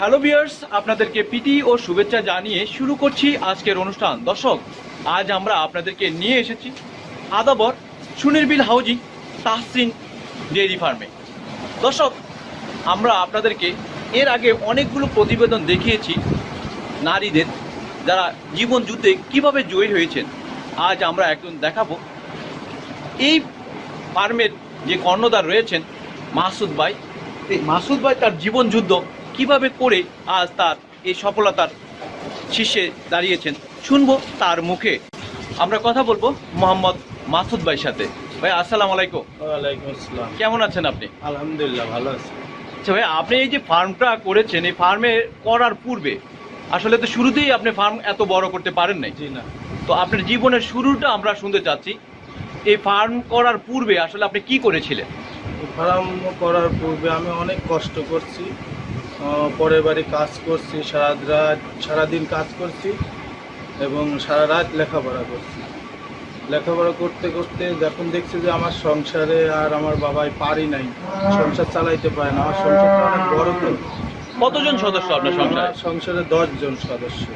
Hello বিয়ার্স আপনাদেরকে PT ও শুভেচ্ছা জানিয়ে শুরু করছি আজকের অনুষ্ঠান। দর্শক, আজ আমরা আপনাদেরকে নিয়ে এসেছি আদাবর সুনির্বিল হাউজিং তাহসিন ডেয়ারি ফার্মে। দর্শক, আমরা আপনাদেরকে এর আগে অনেকগুলো প্রতিবেদন দেখিয়েছি নারীদের যারা জীবন যুদ্ধে কীভাবে জয়ী হয়েছেন। আজ আমরা একজন দেখাবো। এই ফার্মের যে কর্ণধার রয়েছেন মাসুদ ভাই, এই মাসুদ ভাই তার জীবন যুদ্ধ কীভাবে করে আজ তার এই সফলতার শীর্ষে দাঁড়িয়েছেন? শুনব তার মুখে। আমরা কথা বলব মোহাম্মদ মাসুদ ভাইয়ের সাথে। ভাই আসসালাম আলাইকুম। ওয়ালাইকুম আসসালাম। কেমন আছেন আপনি? আলহামদুলিল্লাহ ভালো আছি। আচ্ছা ভাই আপনি এই যে ফার্মটা করেছেন এই ফার্মে করার পূর্বে আসলে তো শুরুতেই আপনি ফার্ম এত বড় করতে পারেন নাই। জি না। তো আপনার জীবনের শুরুটা আমরা শুনতে চাচ্ছি এই ফার্ম করার পূর্বে আসলে আপনি কি করেছিলেন? ফার্ম করার পূর্বে আমি অনেক কষ্ট করছি। পরের বাড়ি কাজ করছি সারা রাত সারাদিন কাজ করছি এবং সারা রাত লেখাপড়া করছি। লেখাপড়া করতে করতে যখন দেখছি যে আমার সংসারে আর আমার বাবাই পারি নাই সংসার চালাইতে পারে না আমার সংসারটা অনেক বড় তো কতজন সদস্য আপনার সংসারে আমার সংসারে? জন সদস্য।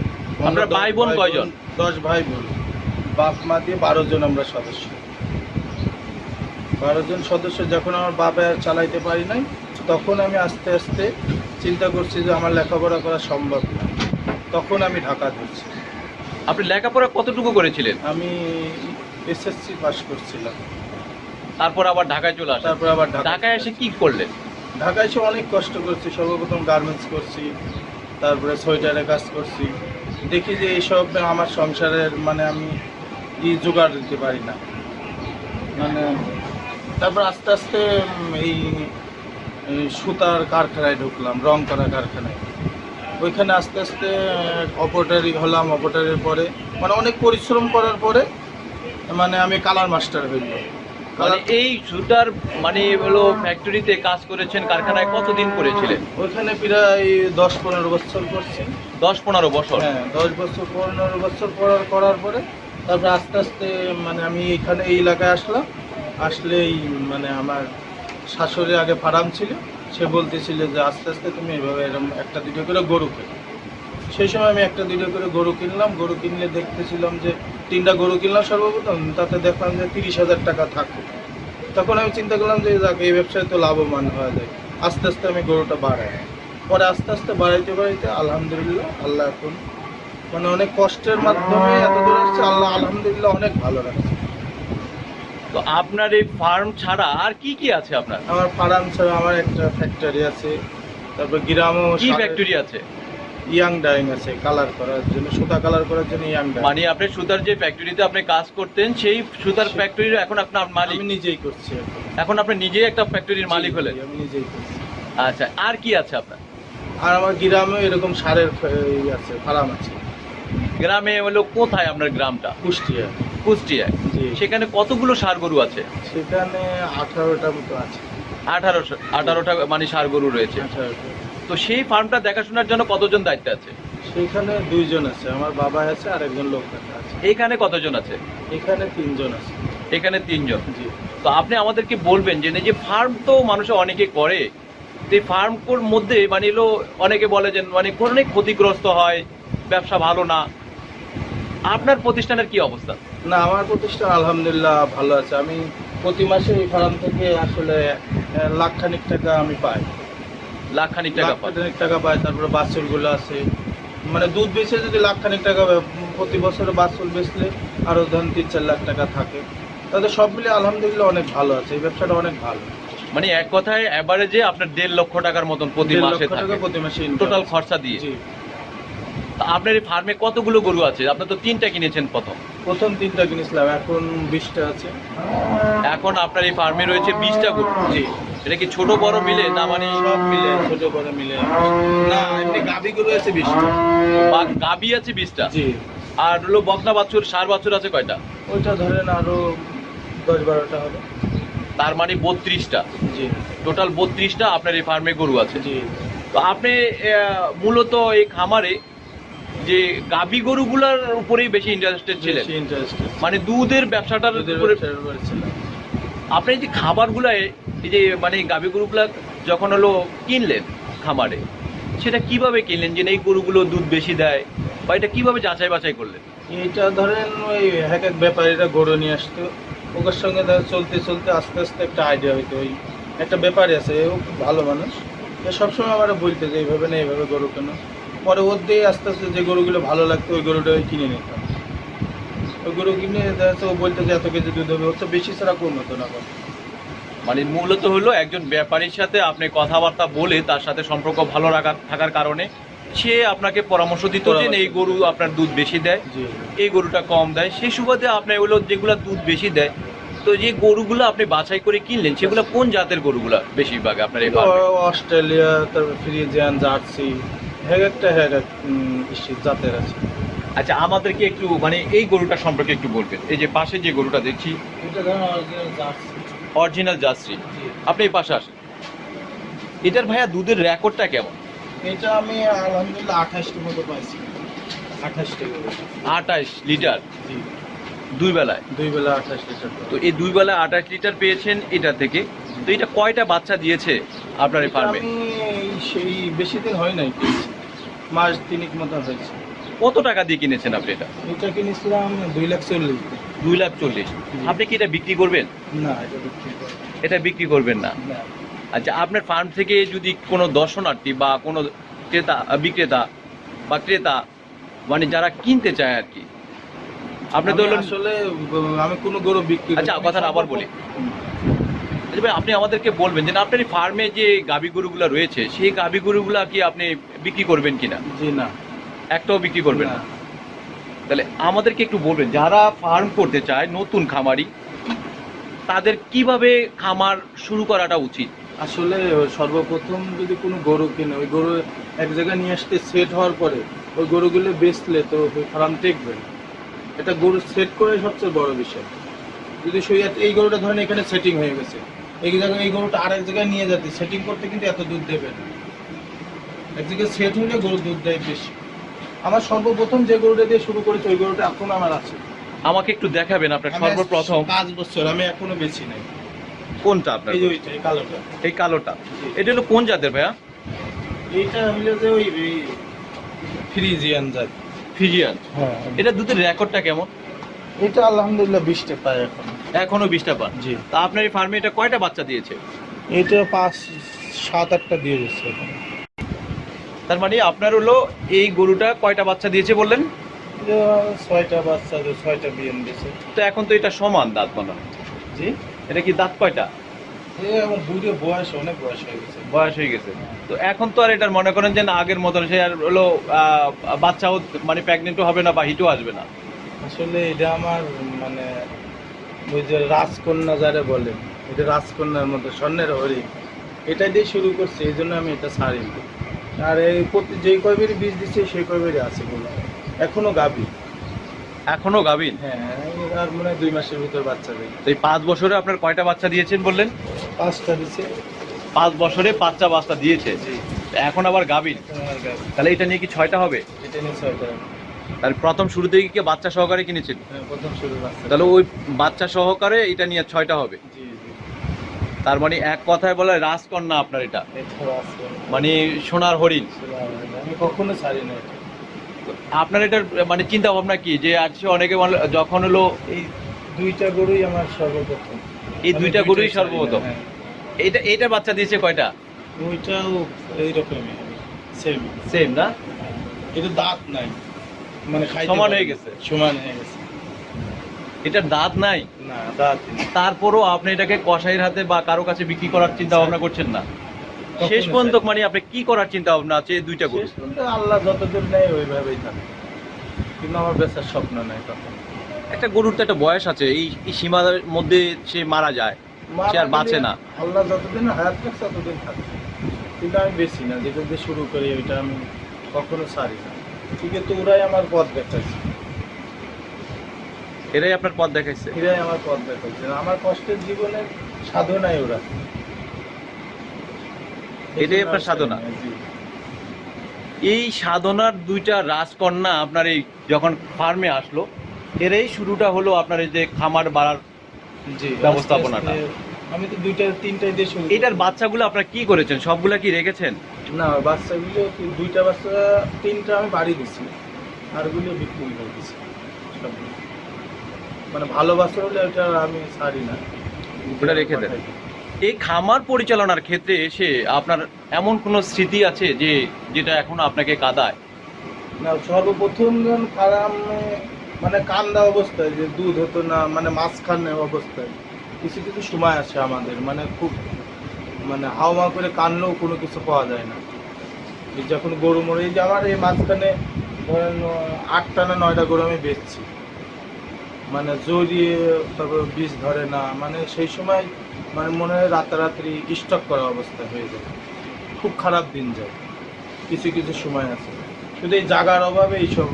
আমরা ভাই বোন কয়জন? দশ ভাই বোন। বাপ মা দিয়ে বারো জন আমরা সদস্য। বারো জন সদস্য যখন আমার বাবা আর চালাইতে পারি নাই তখন আমি আস্তে আস্তে চিন্তা করছি যে আমার লেখাপড়া করা সম্ভব না। তখন আমি ঢাকা ধরছি আপনি লেখাপড়া কতটুকু করেছিলেন? আমি এসএসসি পাস করছিলাম। তারপর আবার ঢাকায় চলে আসেন। তারপর আবার ঢাকা ঢাকায় এসে কি করলেন? ঢাকায় এসে অনেক কষ্ট করছি সর্বপ্রথম গার্মেন্টস করছি তারপরে সোয়েটারে কাজ করছি। দেখি যে এইসব আমার সংসারের মানে আমি ই জোগাড় দিতে পারি না। মানে তারপর আস্তে আস্তে এই সুতার কারখানায় ঢুকলাম রং করা কারখানায়। ওইখানে আস্তে আস্তে অপারেটারি হলাম অপারেটারের পরে মানে অনেক পরিশ্রম করার পরে মানে আমি কালার মাস্টার হইলাম মানে এই সুতার মানে হলো ফ্যাক্টরিতে কাজ করেছেন কারখানায় কতদিন করেছিলেন? ওইখানে প্রায় দশ পনেরো বছর করছি। দশ পনেরো বছর? হ্যাঁ দশ বছর পনেরো বছর করার করার পরে তারপরে আস্তে আস্তে মানে আমি এখানে এই এলাকায় আসলাম। আসলেই মানে আমার শাশুড়ি আগে ফার্ম ছিল, সে বলতেছিল যে আস্তে আস্তে তুমি এভাবে এরকম একটা দুটো করে গরু কেনো। সেই সময় আমি একটা দুটো করে গরু কিনলাম, গরু কিনলে দেখতেছিলাম যে তিনটা গরু কিনলাম সর্বপ্রথম, তাতে দেখলাম যে তিরিশ হাজার টাকা থাকে তখন আমি চিন্তা করলাম যে, যাক, এই ব্যবসায় তো লাভবান হওয়া যায়। আস্তে আস্তে আমি গরুটা বাড়াই। পরে আস্তে আস্তে বাড়াইতে বাড়াইতে আলহামদুলিল্লাহ, আল্লাহ এখন মানে অনেক কষ্টের মাধ্যমে এত দূর আসছে আল্লাহ আলহামদুলিল্লাহ অনেক ভালো রাখছে। তো আপনার এই ফার্ম ছাড়া আর কি কি আছে আপনার? আমার ফার্ম ছাড়া আমার একটা ফ্যাক্টরি আছে তারপর গ্রামও কি ফ্যাক্টরি আছে? ইয়াং ডাইং আছে কালার করার জন্য সুতা কালার করার জন্য ইয়াং ডাইং মানে আপনি সুতার যে ফ্যাক্টরিতে আপনি কাজ করতেন সেই সুতার ফ্যাক্টরির এখন আপনার মালিক। আমি নিজেই করছি এখন। আপনি নিজেই একটা ফ্যাক্টরির মালিক হলেন। আমি নিজেই করছি। আচ্ছা আর কি আছে আপনার? আর আমার গ্রামে এরকম সারের আছে ফার্ম আছে। গ্রামে হলো কোথায় আপনার গ্রামটা? কুষ্টিয়া। কুষ্টিয়ায়। সেখানে কতগুলো সার গরু আছে? সেখানে আঠারোটা মতো আছে। আঠারোশো আঠারোটা মানে সার গরু রয়েছে আঠারোটা তো সেই ফার্মটা দেখাশোনার জন্য কতজন দায়িত্ব আছে? সেখানে দুইজন আছে আমার বাবা আছে আর একজন লোক আছে। এখানে কতজন আছে? এখানে তিনজন আছে। এখানে তিনজন। জি। তো আপনি আমাদেরকে বলবেন যে যে ফার্ম তো মানুষে অনেকে করে তো এই ফার্ম মধ্যে মানে এলো অনেকে বলে যে মানে অনেক ক্ষতিগ্রস্ত হয় ব্যবসা ভালো না। আপনার প্রতিষ্ঠানের কি অবস্থা? না আমার প্রতিষ্ঠান আলহামদুলিল্লাহ ভালো আছে। আমি প্রতি মাসে এই ফার্ম থেকে আসলে আহ, লাখ খানিক টাকা আমি পাই। লাখ খানিক টাকা টাকা পাই তারপরে বাছুরগুলো আছে। মানে দুধ বেচে যদি লাখ খানিক টাকা প্রতি বছরে বাছুর বেচলে আরও ধরেন তিন চার লাখ টাকা থাকে। তাদের সব মিলে আলহামদুলিল্লাহ অনেক ভালো আছে এই ব্যবসাটা অনেক ভালো। মানে এক কথায় অ্যাভারেজে আপনার দেড় লক্ষ টাকার মতন প্রতি মাসে প্রতি মাসে টোটাল খরচা দিয়ে। আপনার এই ফার্মে কতগুলো গরু আছে? আপনি তো তিনটা কিনেছেন প্রথম। প্রথম তিনটা কিনেছিলাম এখন বিশটা আছে। এখন আপনার এই ফার্মে রয়েছে বিশটা গরু। জি। এটা কি ছোট বড় মিলে না মানে সব মিলে ছোট বড় মিলে। না এমনি গাভিগুলো আছে বিশটা। বা গাবি আছে বিশটা? জি। আর হলো বকনা বাছুর সার বাছুর আছে কয়টা? ওইটা ধরেন আরও দশ বারোটা হবে। তার মানে বত্রিশটা। জি। টোটাল বত্রিশটা আপনার এই ফার্মে গরু আছে। জি। তো আপনি মূলত এই খামারে যে গাবি গরুগুলোর উপরেই বেশি ইন্টারেস্টেড ছিলেন? মানে দুধের ব্যবসাটার উপরে। আপনি যে খাবারগুলো এই যে মানে গাবি গরুগুলা যখন হলো কিনলেন খামারে সেটা কীভাবে কিনলেন যে এই গরুগুলো দুধ বেশি দেয়? বা এটা কীভাবে যাচাই বাছাই করলেন? এটা ধরেন ওই এক এক ব্যাপারীরা গরু নিয়ে আসতো। ওদের সঙ্গে ধর চলতে চলতে আস্তে আস্তে একটা আইডিয়া হইতো। ওই একটা ব্যাপারী আছে ও খুব ভালো মানুষ। সবসময় আমার বলতে যে এইভাবে না এইভাবে গরু কেন। পরে ওর দিয়ে আস্তে আস্তে যে গরুগুলো ভালো লাগতো ওই গরুটা কিনে নিতাম। ওই গরু কিনে দেখা ও বলতে যে এত কেজি দুধ হবে ওর তো বেশি ছাড়া কম হতো না। মানে মূলত হলো একজন ব্যাপারীর সাথে আপনি কথাবার্তা বলে তার সাথে সম্পর্ক ভালো রাখার থাকার কারণে সে আপনাকে পরামর্শ দিত যে এই গরু আপনার দুধ বেশি দেয় এই গরুটা কম দেয়। সেই সুবাদে আপনি ওগুলো যেগুলো দুধ বেশি দেয় তো যে গরুগুলো আপনি বাছাই করে কিনলেন সেগুলো কোন জাতের গরুগুলো বেশিরভাগ আপনার অস্ট্রেলিয়া তারপর ফ্রিজিয়ান জার্সি। হ্যাঁ একটা হ্যাঁ জাতের আছে। আচ্ছা আমাদেরকে একটু মানে এই গরুটা সম্পর্কে একটু বলবেন। এই যে পাশে যে গরুটা দেখছি অরিজিনাল জার্সি। আপনি এই পাশে আসেন। এটার ভাইয়া দুধের রেকর্ডটা কেমন? এটা আমি আলহামদুলিল্লাহ আঠাশটা মতো পাইছি। আঠাশটা আঠাশ লিটার? দুই বেলায়? দুই বেলা আঠাশ লিটার তো এই দুই বেলা আঠাশ লিটার পেয়েছেন এটা থেকে। তো এটা কয়টা বাচ্চা দিয়েছে আপনার এই ফার্মে? সেই বেশি দিন হয় নাই কিনেছি মাস তিনিক মতো হয়েছে। কত টাকা দিয়ে কিনেছেন আপনি এটা? এটা কিনেছিলাম দুই লাখ চল্লিশ। দুই লাখ চল্লিশ। আপনি কি এটা বিক্রি করবেন? না এটা বিক্রি এটা বিক্রি করবেন না? আচ্ছা আপনার ফার্ম থেকে যদি কোনো দর্শনার্থী বা কোনো ক্রেতা বিক্রেতা বা ক্রেতা মানে যারা কিনতে চায় আর কি আপনি তো আসলে আমি কোনো গরু বিক্রি আচ্ছা, কথাটা আবার বলি। আচ্ছা ভাই, আপনি আমাদেরকে বলবেন যে আপনার ফার্মে যে গাভী গরুগুলো রয়েছে সেই গাভী গরুগুলো কি আপনি বিক্রি করবেন কিনা? জি না। একটাও বিক্রি করবেন না? না। তাহলে আমাদেরকে একটু বলবেন যারা ফার্ম করতে চায় নতুন খামারি তাদের কীভাবে খামার শুরু করাটা উচিত? আসলে সর্বপ্রথম যদি কোনো গরু কিনে ওই গরু এক জায়গায় নিয়ে আসতে সেট হওয়ার পরে ওই গরুগুলো বেচলে তো ওই ফার্ম টেকবে না। এটা গরু সেট করে সবচেয়ে বড় বিষয়। যদি সেই এই গরুটা ধরেন এখানে সেটিং হয়ে গেছে। এই জায়গায় এই গরুটা আরেক জায়গায় নিয়ে যাতে সেটিং করতে কিন্তু এত দুধ দেবে না। এক জায়গায় সেট হলে গরু দুধ দেয় বেশি। আমার সর্বপ্রথম যে গরুটা দিয়ে শুরু করেছি ওই গরুটা এখন আমার আছে। আমাকে একটু দেখাবেন আপনার সর্বপ্রথম। পাঁচ বছর আমি এখনও বেশি নাই। কোনটা আপনার? এই ওইটা এই কালোটা। এই কালোটা। এটা হলো কোন জাতের ভাইয়া? এইটা হলো যে ওই ফ্রিজিয়ান জাত। ফ্রিজিয়ান। হ্যাঁ। এটা দুধের রেকর্ডটা কেমন? এটা আলহামদুলিল্লাহ বিশটা পায় এখন। এখনও বিশটা পান। জি। তা আপনার এই ফার্মে এটা কয়টা বাচ্চা দিয়েছে? এটা পাঁচ সাত আটটা দিয়ে দিচ্ছে তার মানে আপনার হলো এই গরুটা কয়টা বাচ্চা দিয়েছে বললেন? ছয়টা বাচ্চা ছয়টা বিয়ে দিয়েছে। তো এখন তো এটা সমান দাঁত মনে জি? এটা কি দাঁত কয়টা? আমার বয়স অনেক বয়স হয়ে গেছে। বয়স হয়ে গেছে। তো এখন তো আর এটার মনে করেন যে না আগের মতন সে আর হলো বাচ্চাও মানে প্রেগনেন্টও হবে না বা হিটও আসবে না। আসলে এটা আমার মানে ওই যে রাজকন্যা যারা বলে এটা রাজকন্যার মতো স্বর্ণের হরিণ এটা দিয়ে শুরু করছে এই জন্য আমি এটা ছাড়িনি। আর এই প্রতি যেই কয়বারই বীজ দিচ্ছে সেই কয়বারই আছে বলে। এখনও গাভী। এখনও গাভিন হ্যাঁ আর মনে হয় দুই মাসের ভিতর বাচ্চা দেয় তো এই পাঁচ বছরে আপনার কয়টা বাচ্চা দিয়েছেন বললেন? পাঁচটা দিচ্ছে পাঁচ বছরে পাঁচটা বাচ্চা দিয়েছে। এখন আবার গাভিন তাহলে এটা নিয়ে কি ছয়টা হবে? এটা নিয়ে ছয়টা তাহলে প্রথম শুরু থেকে কি বাচ্চা সহকারে কিনেছেন হ্যাঁ প্রথম শুরু তাহলে ওই বাচ্চা সহকারে এটা নিয়ে ছয়টা হবে। তার মানে এক কথায় বলে রাজকন্যা আপনার এটা। মানে সোনার হরিণ। আমি কখনো ছাড়ি না আপনার এটার মানে চিন্তা ভাবনা কি? যে আজকে অনেকে যখন হলো এই দুইটা গরুই আমার সর্বপ্রথম। এই দুইটা গরুই সর্বপ্রথম? হ্যাঁ। এটা এটা বাচ্চা দিয়েছে কয়টা? ওইটাও এইরকমই সেম সেম না? এটা দাঁত নাই। মানে সমান হয়ে গেছে। সমান হয়ে গেছে। এটার দাঁত নাই? না দাঁত তারপরও আপনি এটাকে কসাইয়ের হাতে বা কারও কাছে বিক্রি করার চিন্তা ভাবনা করছেন না? শেষ পর্যন্ত মানে আপনি কি করার চিন্তা ভাবনা আছে এই দুইটা গরু আল্লাহ যতদিন নেয় ওইভাবেই থাকে। কিন্তু আমার বেচার স্বপ্ন নাই তখন। একটা গরুর তো একটা বয়স আছে এই এই সীমার মধ্যে সে মারা যায় সে আর বাঁচে না। আল্লাহ যতদিন হায়াত রাখছে ততদিন থাকে কিন্তু আমি বেশি না যেটা দিয়ে শুরু করি ওইটা আমি কখনো ছাড়ি না। ওরাই আমার পথ দেখাইছে। এরাই আপনার পথ দেখাইছে? এরাই আমার পথ দেখাইছে। আমার কষ্টের জীবনের সাধনাই ওরা। এটাই আপনার সাধনা? এই সাধনার দুইটা রাজকন্যা আপনার এই যখন ফার্মে আসলো এরাই শুরুটা হলো আপনার এই যে খামার বাড়ার ব্যবস্থাপনাটা। আমি তো দুইটা তিনটাই দিয়ে শুরু এটার বাচ্চাগুলো আপনার কি করেছেন? সবগুলা কি রেখেছেন? না বাচ্চাগুলো দুইটা বাচ্চা তিনটা আমি বাড়ি দিছি আরগুলো বিক্রি করে দিছি। মানে ভালো বাচ্চা হলে ওটা আমি ছাড়ি না ওটা রেখে দেন। এই খামার পরিচালনার ক্ষেত্রে এসে আপনার এমন কোনো স্মৃতি আছে যে যেটা এখন আপনাকে কাদায় না সর্বপ্রথম ফার্মে মানে কান্দা অবস্থায় যে দুধ হতো না মানে মাঝখানে অবস্থায় কিছু কিছু সময় আছে আমাদের মানে খুব মানে হাওয়া করে কানলেও কোনো কিছু পাওয়া যায় না। যখন গরু মরে এই যে আমার এই মাঝখানে ধরেন আটটা না নয়টা গরু আমি বেচছি। মানে জড়িয়ে তারপর বীজ ধরে না মানে সেই সময় মানে মনে হয় রাতারাত্রি স্টক করা অবস্থা হয়ে যায়। খুব খারাপ দিন যায়। কিছু কিছু সময় আছে। শুধু এই জাগার অভাবে এইসব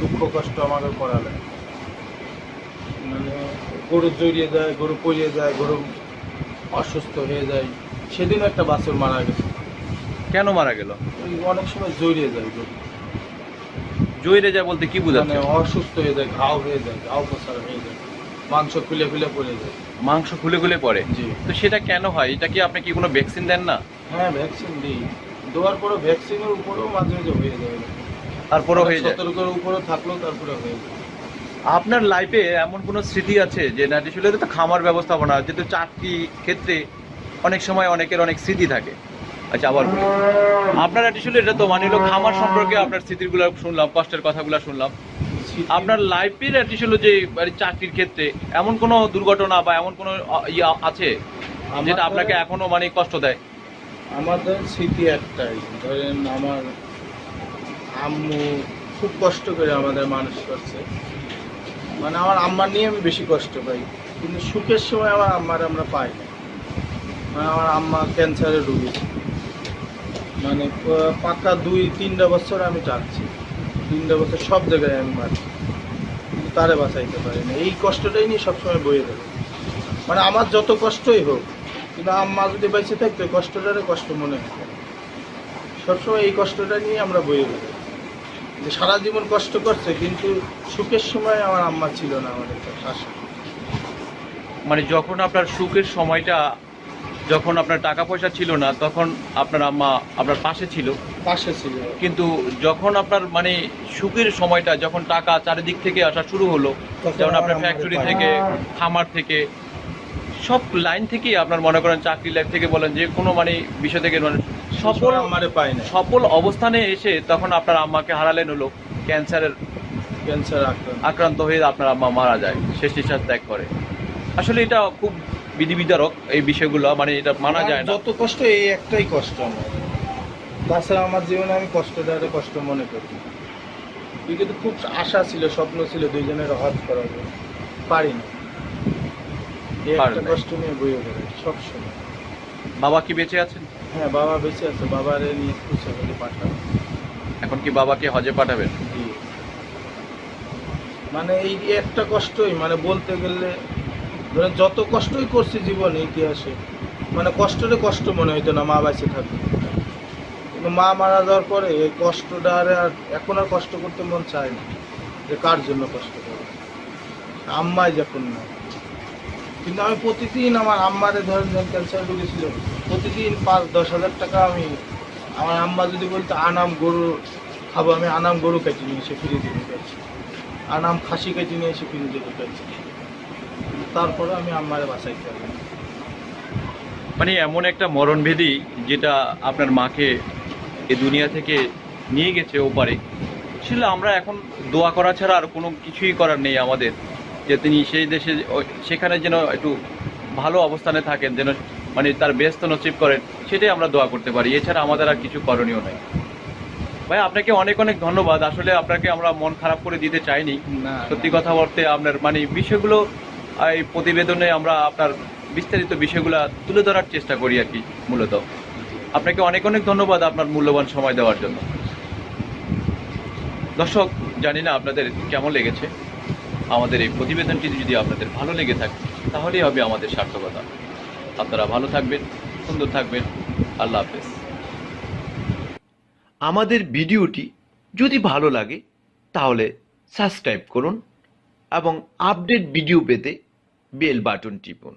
দুঃখ কষ্ট আমাকে করা লাগে মানে গরু জড়িয়ে যায়, গরু পড়িয়ে যায়, গরু অসুস্থ হয়ে যায়। সেদিন একটা বাছুর মারা গেছে। কেন মারা গেল? ওই অনেক সময় জড়িয়ে যায় গরু জয়রে যায় বলতে কি মানে বোঝাচ্ছে অসুস্থ হয়ে যায় ঘাও হয়ে যায় ঘাও প্রসার হয়ে যায় মাংস খুলে খুলে পড়ে যায়। মাংস খুলে খুলে পড়ে? জি। তো সেটা কেন হয়? এটা কি আপনি কি কোনো ভ্যাকসিন দেন না? হ্যাঁ ভ্যাকসিন দিই। দেওয়ার পরে ভ্যাকসিনের উপরেও মাঝে মাঝে হয়ে যায়। তারপরেও হয়ে যায়? সতর্কের উপরে থাকলেও তারপরে হয়ে যায়। আপনার লাইফে এমন কোনো স্মৃতি আছে যে শুলে তো খামার ব্যবস্থাপনা যেহেতু চাকরি ক্ষেত্রে অনেক সময় অনেকের অনেক স্মৃতি থাকে। আচ্ছা আবার বলি। আপনার শুলে এটা তো মানে হলো খামার সম্পর্কে আপনার স্মৃতিগুলো শুনলাম কষ্টের কথাগুলো শুনলাম। আপনার লাইফের শুলো যে মানে চাকরির ক্ষেত্রে এমন কোনো দুর্ঘটনা বা এমন কোনো ইয়ে আছে যেটা আপনাকে এখনও মানে কষ্ট দেয়? আমাদের স্মৃতি একটাই। ধরেন আমার আম্মু খুব কষ্ট করে আমাদের মানুষ করছে। মানে আমার আম্মার নিয়ে আমি বেশি কষ্ট পাই। কিন্তু সুখের সময় আমার আম্মার আমরা পাই না। মানে আমার আম্মা ক্যান্সারে রুগী। মানে পাকা দুই, তিনটা বছর আমি টানছি তিনটা বছর সব জায়গায় আমি মারছি। কিন্তু তারে বাঁচাইতে পারি না। এই কষ্টটাই নিয়ে সবসময় বয়ে দেবে মানে আমার যত কষ্টই হোক, কিন্তু আম্মা যদি বেঁচে থাকতো কষ্টটারে কষ্ট মনে না। সবসময় এই কষ্টটা নিয়ে আমরা বয়ে বেড়াই যে সারা জীবন কষ্ট করছে, কিন্তু সুখের সময় আমার আম্মা ছিল না আমাদের পাশে। মানে যখন আপনার সুখের সময়টা যখন আপনার টাকা পয়সা ছিল না তখন আপনার আম্মা আপনার পাশে ছিল। পাশে ছিল। কিন্তু যখন আপনার মানে সুখের সময়টা যখন টাকা চারিদিক থেকে আসা শুরু হলো যেমন আপনার ফ্যাক্টরি থেকে খামার থেকে সব লাইন থেকেই আপনার মনে করেন চাকরি লাইফ থেকে বলেন যে কোনো মানে বিষয় থেকে মানে সফল পাই না সফল অবস্থানে এসে তখন আপনার আম্মাকে হারালেন হলো। ক্যান্সারের ক্যান্সার আক্রান্ত। আক্রান্ত হয়ে আপনার আম্মা মারা যায় শেষ নিঃশ্বাস ত্যাগ করে। আসলে এটা খুব বিধিবিধারক এই বিষয়গুলো মানে এটা মানা যায় না। যত কষ্ট এই একটাই কষ্ট আমার। তাছাড়া আমার জীবনে আমি কষ্টটা আরও কষ্ট মনে করি। তুই কিন্তু খুব আশা ছিল স্বপ্ন ছিল দুইজনের হজ করার। জন্য। পারি না এই একটা কষ্ট নিয়ে বইয়ে বেড়াই সবসময়। বাবা কি বেঁচে আছেন? হ্যাঁ বাবা বেঁচে আছে বাবারে নিয়ে হলে পাঠাবো। এখন কি বাবাকে হজে পাঠাবেন। মানে এই একটা কষ্টই মানে বলতে গেলে ধরেন যত কষ্টই করছি জীবনে ইতিহাসে মানে কষ্টরে কষ্ট মনে হইতো না মা বেঁচে থাকতে কিন্তু মা মারা যাওয়ার পরে এই কষ্টটা আর এখন আর কষ্ট করতে মন চায় না। যে কার জন্য কষ্ট করে আম্মাই যখন না কিন্তু আমি প্রতিদিন আমার আম্মারে ধরেন যখন ক্যান্সার রোগী ছিল প্রতিদিন পাঁচ, দশ হাজার টাকা আমি আমার আম্মা যদি বলতো, আনাম গরু খাব, আমি আনাম গরু কেটে নিয়ে এসে ফিরে দিতে পারছি। আনাম খাসি কেটে নিয়ে এসে ফিরে দিতে পারছি। তারপরে আমি আমার বাসায় পারি মানে এমন একটা মরণভেদী যেটা আপনার মাকে এ দুনিয়া থেকে নিয়ে গেছে ওপারে। ছিল আমরা এখন দোয়া করা ছাড়া আর কোনো কিছুই করার নেই আমাদের। যে তিনি সেই দেশে সেখানে যেন একটু ভালো অবস্থানে থাকেন যেন মানে তার ব্যস্ত নসিব করেন সেটাই আমরা দোয়া করতে পারি। এছাড়া আমাদের আর কিছু করণীয় নেই। ভাই আপনাকে অনেক অনেক ধন্যবাদ। আসলে আপনাকে আমরা মন খারাপ করে দিতে চাইনি। সত্যি কথা বলতে আপনার মানে বিষয়গুলো এই প্রতিবেদনে আমরা আপনার বিস্তারিত বিষয়গুলো তুলে ধরার চেষ্টা করি আর কি, মূলত। আপনাকে অনেক অনেক ধন্যবাদ আপনার মূল্যবান সময় দেওয়ার জন্য। দর্শক, জানি না আপনাদের কেমন লেগেছে। আমাদের এই প্রতিবেদনটি যদি আপনাদের ভালো লেগে থাকে, তাহলেই হবে আমাদের সার্থকতা। আপনারা ভালো থাকবেন, সুন্দর থাকবেন। আল্লাহ হাফেজ। আমাদের ভিডিওটি যদি ভালো লাগে, তাহলে সাবস্ক্রাইব করুন এবং আপডেট ভিডিও পেতে বেল বাটন টিপুন।